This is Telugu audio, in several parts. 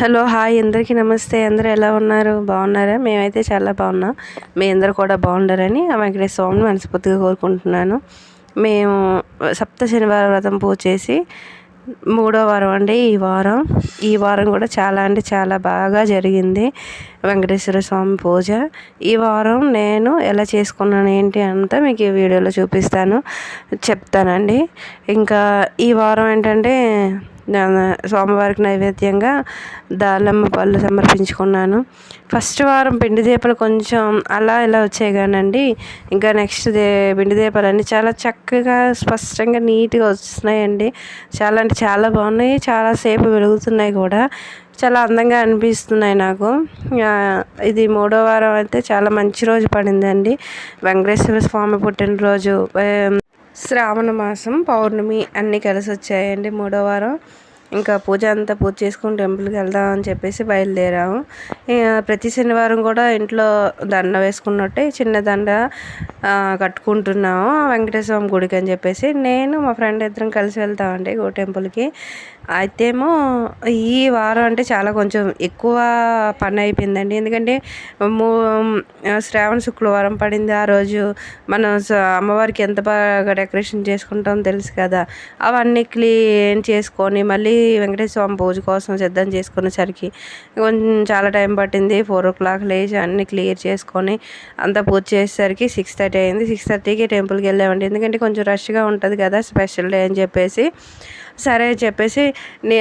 హలో హాయ్ అందరికీ నమస్తే. అందరూ ఎలా ఉన్నారు? బాగున్నారా? మేమైతే చాలా బాగున్నాం. మీ అందరూ కూడా బాగుండారని ఆ వెంకటేశ్వర స్వామిని మనస్ఫూర్తిగా కోరుకుంటున్నాను. మేము సప్త శనివారం వ్రతం పూజ చేసి మూడో వారం అండి ఈ వారం. ఈ వారం కూడా చాలా అంటే చాలా బాగా జరిగింది వెంకటేశ్వర స్వామి పూజ. ఈ వారం నేను ఎలా చేసుకున్నాను ఏంటి అంతా మీకు ఈ వీడియోలో చూపిస్తాను చెప్తానండి. ఇంకా ఈ వారం ఏంటంటే స్వామివారికి నైవేద్యంగా దాలమ్మ పళ్ళు సమర్పించుకున్నాను. ఫస్ట్ వారం పిండి దీపాలు కొంచెం అలా ఇలా వచ్చాయి కానండి. ఇంకా నెక్స్ట్ దే పిండి దీపాలు అన్నీ చాలా చక్కగా స్పష్టంగా నీట్గా వస్తున్నాయండి చాలా అంటే చాలా బాగున్నాయి. చాలాసేపు వెలుగుతున్నాయి కూడా. చాలా అందంగా అనిపిస్తున్నాయి నాకు. ఇది మూడో వారం అయితే చాలా మంచి రోజు పడిందండి. వెంకటేశ్వర స్వామి పుట్టినరోజు. శ్రావణ మాసం పౌర్ణమి అన్నీ కలిసి వచ్చాయండి మూడో వారం. ఇంకా పూజ అంతా పూజ చేసుకుని టెంపుల్కి వెళ్దాం అని చెప్పేసి బయలుదేరాము. ప్రతి శనివారం కూడా ఇంట్లో దండ వేసుకున్నట్టే చిన్న దండ కట్టుకుంటున్నాము. వెంకటేశ్వర గుడికి అని చెప్పేసి నేను మా ఫ్రెండ్ ఇద్దరం కలిసి వెళ్తామండి గో టెంపుల్కి. అయితేమో ఈ వారం అంటే చాలా కొంచెం ఎక్కువ పని అయిపోయిందండి. ఎందుకంటే శ్రావణ శుక్రవారం పడింది ఆ రోజు. మనం అమ్మవారికి ఎంత బాగా డెకరేషన్ చేసుకుంటాం తెలుసు కదా. అవన్నీ క్లీన్ చేసుకొని మళ్ళీ వెంకటేశ్వర స్వామి పూజ కోసం సిద్ధం చేసుకునేసరికి కొంచెం చాలా టైం పట్టింది. ఫోర్ ఓ క్లాక్ లేచి అన్ని క్లియర్ చేసుకొని అంతా పూజ చేసేసరికి సిక్స్ థర్టీ అయింది. సిక్స్ థర్టీకి టెంపుల్కి వెళ్ళామండి. ఎందుకంటే కొంచెం రష్గా ఉంటుంది కదా స్పెషల్ డే అని చెప్పేసి. సరే చెప్పేసి నే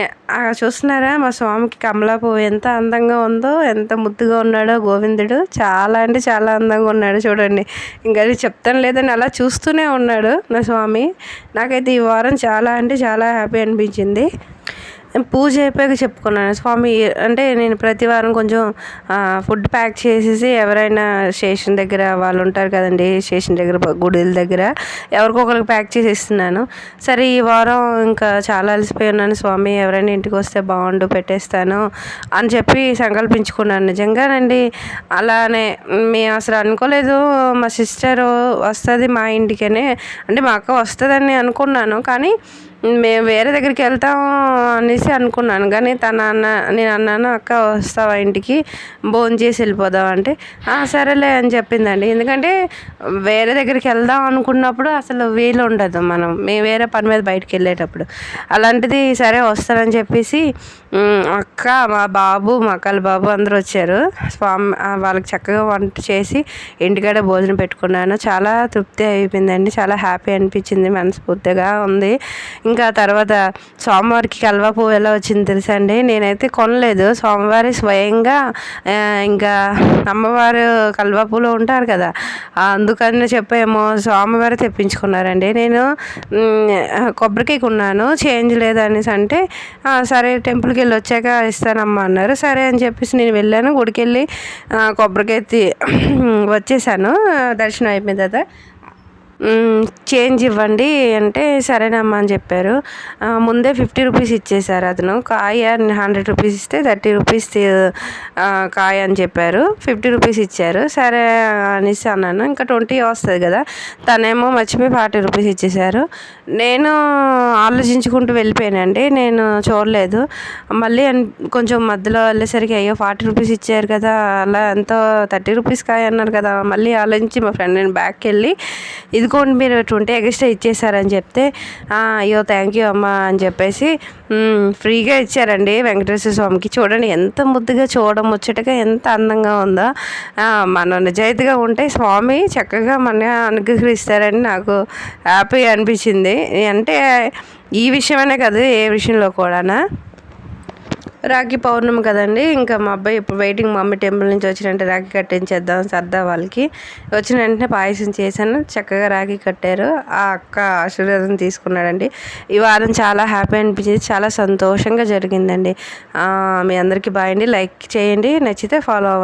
చూస్తున్నారా? మా స్వామికి కమలా పువ్వు ఎంత అందంగా ఉందో ఎంత ముద్దుగా ఉన్నాడో గోవిందుడు. చాలా అంటే చాలా అందంగా ఉన్నాడు చూడండి. ఇంకా అది చెప్తాను లేదని అలా చూస్తూనే ఉన్నాడు నా స్వామి. నాకైతే ఈ వారం చాలా అంటే చాలా హ్యాపీ అనిపించింది. పూజ అయిపోయాక చెప్పుకున్నాను. స్వామి అంటే నేను ప్రతి వారం కొంచెం ఫుడ్ ప్యాక్ చేసేసి ఎవరైనా స్టేషన్ దగ్గర వాళ్ళు ఉంటారు కదండి స్టేషన్ దగ్గర గుడిల దగ్గర ఎవరికొకరికి ప్యాక్ చేసి ఇస్తున్నాను సరే ఈ వారం ఇంకా చాలా అలసిపోయి ఉన్నాను. స్వామి ఎవరైనా ఇంటికి వస్తే బాగుండు పెట్టేస్తాను అని చెప్పి సంకల్పించుకున్నాను. నిజంగానండి అలానే మేము అసలు అనుకోలేదు. మా సిస్టర్ వస్తుంది మా ఇంటికనే అంటే మా అక్క వస్తుందని అనుకున్నాను. కానీ మేము వేరే దగ్గరికి వెళ్తాం అనేసి అనుకున్నాను. కానీ తన అన్న నేను అన్నాను అక్క వస్తావా ఇంటికి? భోజనం చేసి వెళ్ళిపోదాం. అంటే సరేలే అని చెప్పిందండి. ఎందుకంటే వేరే దగ్గరికి వెళ్దాం అనుకున్నప్పుడు అసలు వీలు ఉండదు మనం. మేము వేరే పని మీద బయటకు వెళ్ళేటప్పుడు. అలాంటిది సరే వస్తానని చెప్పేసి అక్క మా బాబు మా అక్కల బాబు అందరూ వచ్చారు. స్వామి వాళ్ళకి చక్కగా వంట చేసి ఇంటికాడ భోజనం పెట్టుకున్నాను. చాలా తృప్తి అయిపోయిందండి. చాలా హ్యాపీ అనిపించింది. మనస్ఫూర్తిగా ఉంది. ఇంకా తర్వాత సోమవారికి కల్వా పువ్వు ఎలా వచ్చింది తెలుసా అండి? నేనైతే కొనలేదు. సోమవారి స్వయంగా ఇంకా అమ్మవారు కల్వా పువ్వులో ఉంటారు కదా అందుకని చెప్పేమో సోమవారి తెప్పించుకున్నారండి. నేను కొబ్బరికాయ కొన్నాను. చేంజ్ లేదనేసి అంటే సరే టెంపుల్కి వెళ్ళి వచ్చాక ఇస్తానమ్మా అన్నారు. సరే అని చెప్పేసి నేను వెళ్ళాను. గుడికి వెళ్ళి కొబ్బరికాయ వచ్చేసాను. దర్శనం అయిపోయిన తర్వాత చేంజ్ ఇవ్వండి అంటే సరేనమ్మా అని చెప్పారు. ముందే ఫిఫ్టీ రూపీస్ ఇచ్చేశారు అతను. కాయ హండ్రెడ్ రూపీస్ ఇస్తే థర్టీ రూపీస్ కాయ అని చెప్పారు. ఫిఫ్టీ రూపీస్ ఇచ్చారు. సరే అనేసి అన్నాను. ఇంకా ట్వంటీ వస్తుంది కదా. తనేమో మర్చిపోయి ఫార్టీ రూపీస్ ఇచ్చేశారు. నేను ఆలోచించుకుంటూ వెళ్ళిపోయానండి. నేను చూడలేదు. మళ్ళీ కొంచెం మధ్యలో వెళ్ళేసరికి అయ్యో ఫార్టీ రూపీస్ ఇచ్చారు కదా. అలా ఎంతో థర్టీ రూపీస్ కాయ అన్నారు కదా. మళ్ళీ ఆలోచించి మా ఫ్రెండ్ నేను బ్యాక్కి వెళ్ళి ఇది ఇదిగోండి మీరు ట్వంటీ ఎక్స్ట్రా ఇచ్చేసారని చెప్తే అయ్యో థ్యాంక్ యూ అమ్మా అని చెప్పేసి ఫ్రీగా ఇచ్చారండి వెంకటేశ్వర స్వామికి. చూడండి ఎంత ముద్దుగా చూడడం ముచ్చటగా ఎంత అందంగా ఉందో. మనం నిజాయితీగా ఉంటే స్వామి చక్కగా మన అనుగ్రహిస్తారని నాకు హ్యాపీ అనిపించింది. అంటే ఈ విషయమనే కాదు ఏ విషయంలో కూడానా? రాఖీ పౌర్ణమి కదండి. ఇంకా మా అబ్బాయి ఇప్పుడు వెయిటింగ్ మమ్మీ టెంపుల్ నుంచి వచ్చినంటే రాఖీ కట్టించేద్దాం సర్దా వాళ్ళకి. వచ్చిన వెంటనే పాయసం చేశాను. చక్కగా రాఖీ కట్టారు. ఆ అక్క ఆశీర్వాదం తీసుకున్నాడండి. ఈ వారం చాలా హ్యాపీ అనిపించింది. చాలా సంతోషంగా జరిగిందండి. మీ అందరికీ బాయ్ అండి. లైక్ చేయండి. నచ్చితే ఫాలో అవ్వండి